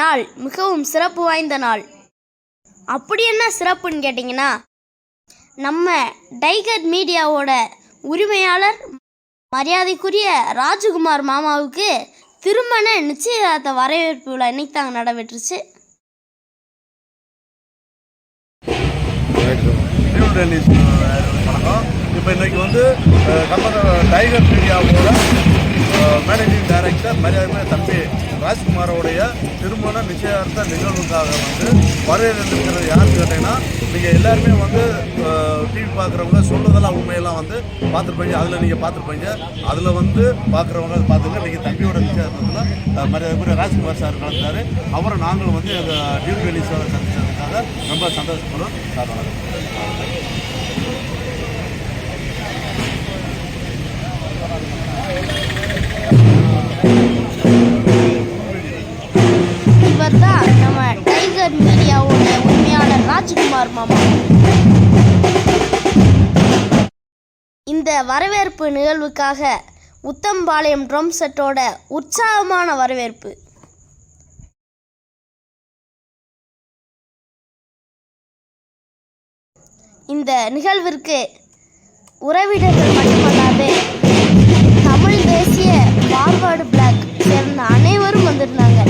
நாள் மிகவும் சிறப்பு வாய்ந்த நாள். அப்படி என்ன சிறப்புன்னு கேட்டிங்கன்னா நம்ம டைகர் மீடியாவோட உரிமையாளர் மரியாதைக்குரிய ராஜகுமார் மாமாவுக்கு திருமண நிச்சயதார்த்த வரவேற்பு விழா இன்னைக்கு தாங்க நடைபெற்றுச்சு. வணக்கம். இப்போ இன்னைக்கு வந்து நம்ம டைகர் மீடியாவோட மேனேஜிங் டைரக்டர் மரியாதை தம்பி ராஜ்குமாரோடைய திருமண நிச்சயார்த்த நிகழ்வுக்காக வந்து வரவேற்கிறது யாருன்னு கேட்டீங்கன்னா நீங்கள் எல்லாருமே வந்து டிவி பார்க்குறவங்க சொல்கிறதெல்லாம் உண்மையெல்லாம் வந்து பார்த்துருப்பீங்க. அதில் நீங்கள் பார்த்துருப்பீங்க. அதில் வந்து பார்க்குறவங்க பார்த்துங்க நீங்கள் தம்பியோட நிச்சயார்த்தத்தில் மரியாதை ராஜ்குமார் சார் நடந்தார். அவரை நாங்களும் வந்து எங்கள் நியூ டெல்லி சார் சந்திச்சதுக்காக ரொம்ப சந்தோஷப்படும். சார் வணக்கம். இவர் தான் நம்ம டைகர் மீடியாவோட உண்மையான ராஜ்குமார் மாமா. இந்த வரவேற்பு நிகழ்வுக்காக உத்தம்பாளையம் ட்ரம் செட்டோட உற்சாகமான வரவேற்பு. இந்த நிகழ்விற்கு உறவினர்கள் மட்டுமல்லாது ஃபார்வர்டு பிளாக் சேர்ந்த அனைவரும் வந்திருந்தாங்க.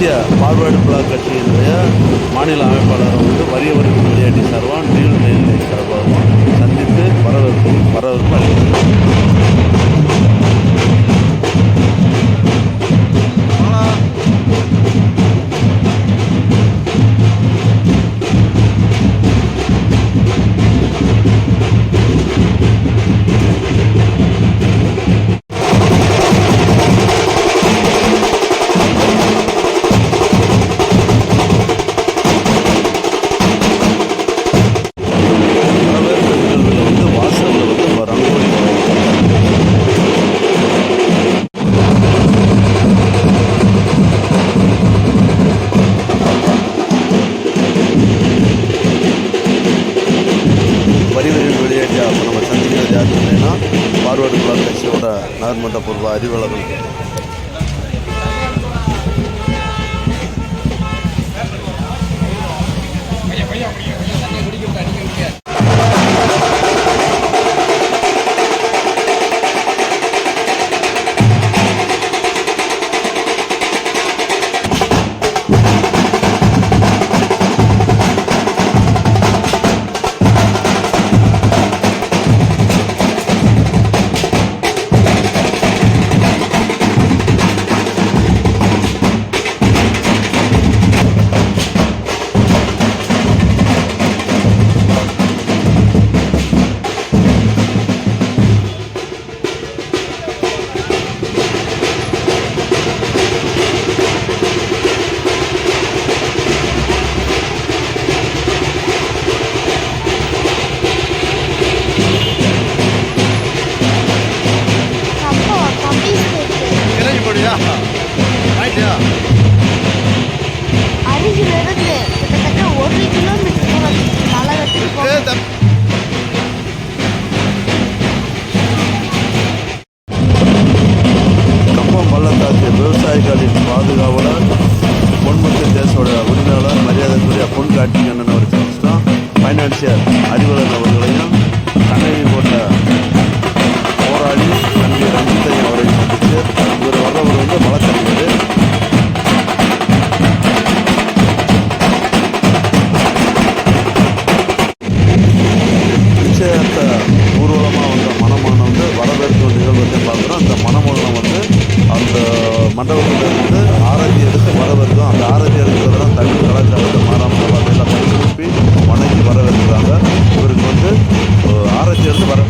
தேசிய பார்வேர்டு பிளாக் கட்சியினுடைய மாநில அமைப்பாளர் வந்து வரிய வரி சர்வான் டீல் அவரோட உரிமையாளர் மரியாதைக்குரிய பொன் கார்த்திக் அண்ணன் அவர் தான் ஃபைனான்சியர் அறிவலன் அவர்களையும் கண்ணகி போட்ட போராளி தம்பி ரஞ்சித்தையும் அவரையும் சந்தித்து இவர் வர்றவர் வந்து வழக்கறிஞர். நிச்சயத்தை ஊர்வலமாக வந்த மனமான வந்து வரவேற்பு நிகழ்வு பார்க்குறோம். அந்த மனமூலம் வந்து அந்த மண்டபத்தில் இருந்து ஆரத்தி எடுத்து வரவேற்கிறோம் அந்த ஆரத்தி எடுக்கிறதுல தான் தமிழ் கலாச்சாரத்தை மாறாமல் வகையில் கை வணங்கி வர வரவேற்கிறாங்க இவருக்கு வந்து ஆரத்தி எடுத்து வர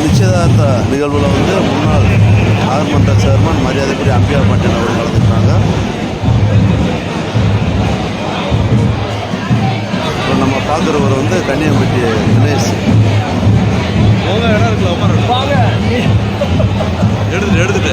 நிச்சயதார்த்த நிகழ்வில் வந்து முன்னாள் நகர்மன்ற சேர்மன் மரியாதைக்குரிய அம்பியார் பாண்டியன் அவர்கள் கலந்துக்கிறாங்க இப்போ நம்ம பார்க்குறவர் வந்து கன்னியாகுமரி தினேஷ். எடுத்துட்டு எடுத்துட்டு.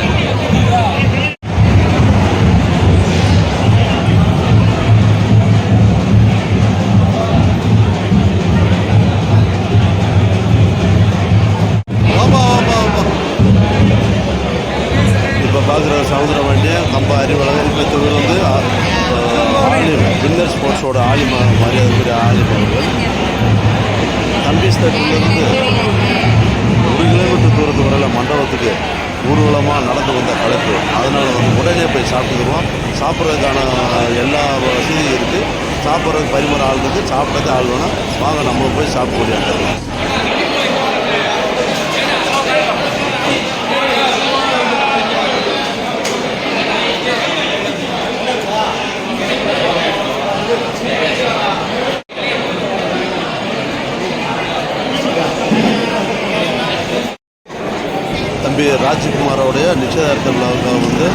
ஊர்வலமாக நடந்து வந்த கலப்பு. அதனால் வந்து உடனே போய் சாப்பிட்டுக்குவோம் சாப்பிட்றதுக்கான எல்லா வசதியும் இருக்குது சாப்பிட்றதுக்கு பரிமாற ஆள் இருக்குது சாப்பிட்றதுக்கு ஆள் வேணும் வாங்க நம்ம போய் சாப்பிட முடியாது தம்பி ராஜ்குமாரோடைய நிச்சயதார்த்த விழாவுக்காக வந்து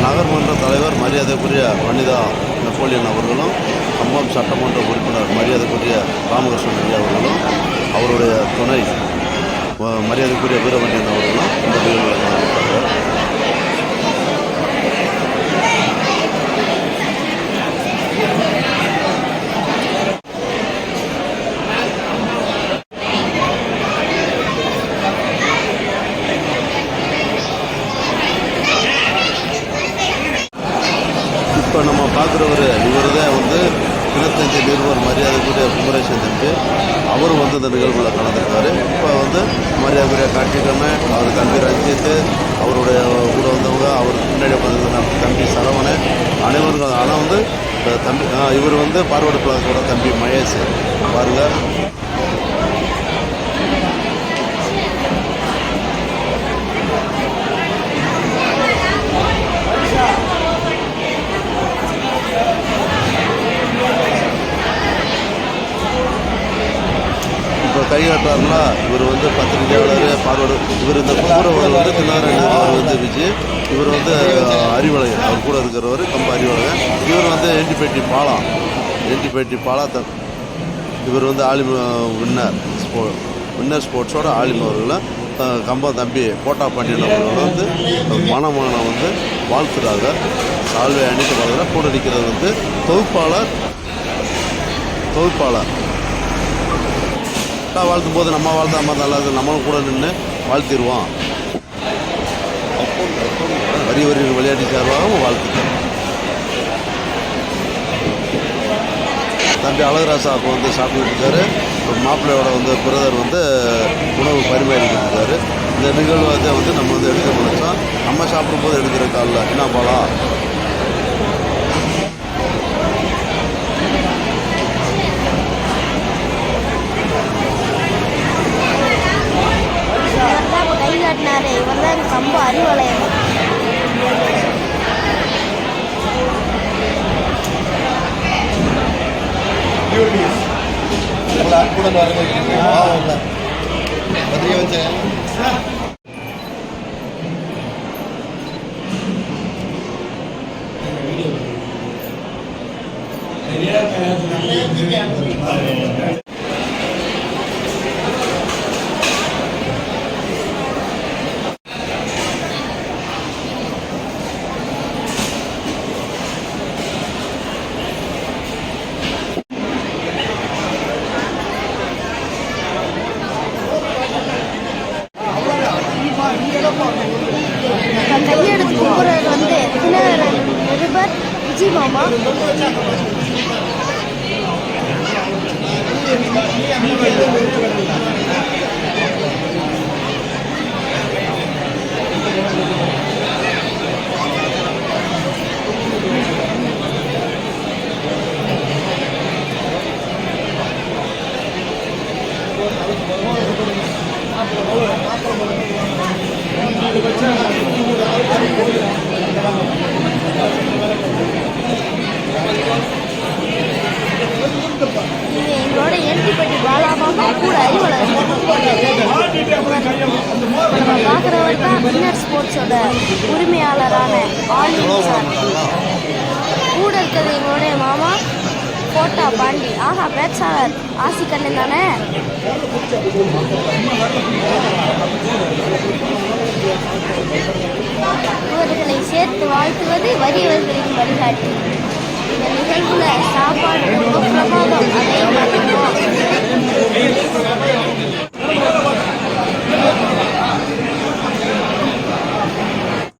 நகர்மன்ற தலைவர் மரியாதைக்குரிய வனிதா நெப்போலியன் அவர்களும் கம்பம் சட்டமன்ற உறுப்பினர் மரியாதைக்குரிய ராமகிருஷ்ணன் ஐயா அவர்களும் அவருடைய துணை மரியாதைக்குரிய வீரவண்டியன் அவர்களும் இந்த நிகழ்வில் கலந்துருக்காங்க இப்போ நம்ம பார்க்குறவர் இவர் தான் வந்து தினத்தந்தி நிறுவனர் மரியாதைக்குரிய குமரேசன் தம்பி அவரும் வந்து இந்த நிகழ்வில் கலந்துருக்காரு இப்போ வந்து மரியாதைக்குரிய காட்சிக்கிழமை அவர் தம்பி ரஞ்சித்து அவருடைய கூட வந்தவங்க அவருக்கு பின்னாடி உட்காந்து தம்பி சரவணன் அனைவரும் ஆனால் வந்து தம்பி இவர் வந்து பார்வர்டு பிளாஸோட தம்பி மகேஷ். பாருங்கள் இப்போ இவர் வந்து பத்திரிகையாளர் பார்வர்டு இவர் இந்த குமரவர் வந்து தின்னாரன் அவர் வந்து விஜய் இவர் வந்து அஹ், அவர் கூட இருக்கிறவர் கம்ப அறிவழகன் இவர் வந்து என்டிபேட்டி பாலா. என்டிபேட்டி பாலா த இவர் வந்து ஆலிம வின்னர் ஸ்போ வின்னர் ஸ்போர்ட்ஸோட ஆலிம் அவர்களை. கம்பம் தம்பி கோட்டா பாண்டியன் அவர்கள் வந்து மணமான வந்து வாழ்த்துறாங்க. சால்வை அணிக்க பார்க்குற கூட அடிக்கிறது வந்து தொகுப்பாளர் தொகுப்பாளர். அக்கா வாழ்த்தும் போது நம்ம வாழ்த்தாம நல்லா நம்மளும் கூட நின்று வாழ்த்திடுவோம். வரி வரி விளையாட்டு சார்பாகவும் வாழ்த்துக்கள். தம்பி அழகராசா அப்போ வந்து சாப்பிட்டுட்டு இருக்காரு. ஒரு மாப்பிள்ளையோட வந்து பிரதர் வந்து உணவு பரிமாறிக்கிட்டு இருக்காரு. இந்த நிகழ்வு வந்து வந்து நம்ம வந்து எடுக்க முடிச்சோம் நம்ம சாப்பிடும்போது எடுக்கிற காலில் என்ன பழம் இவர் தான் இப்போ கை காட்டினாரு இவர் தான் கம்ப அறிவலையம் உங்களை விஜய் மாமா இது எங்களோட என்டிப்பட்டி பாலாபாபா கூட அறிவலர் நம்ம பார்க்குறவர் தான் ஸ்போர்ட்ஸோட உரிமையாளரான சார். கூட இருக்கிறது எங்களுடைய மாமா கோட்டா பாண்டி. ஆஹா பேச்சாளர் ஆசிக்கண்ணன் தானே? இவர்களை சேர்த்து வாழ்த்துவது வறியவர்களின் வழிகாட்டி. இந்த நிகழ்வுல சாப்பாடு ரொம்ப பிரமாதம். அதையும் பார்த்துக்குவோம்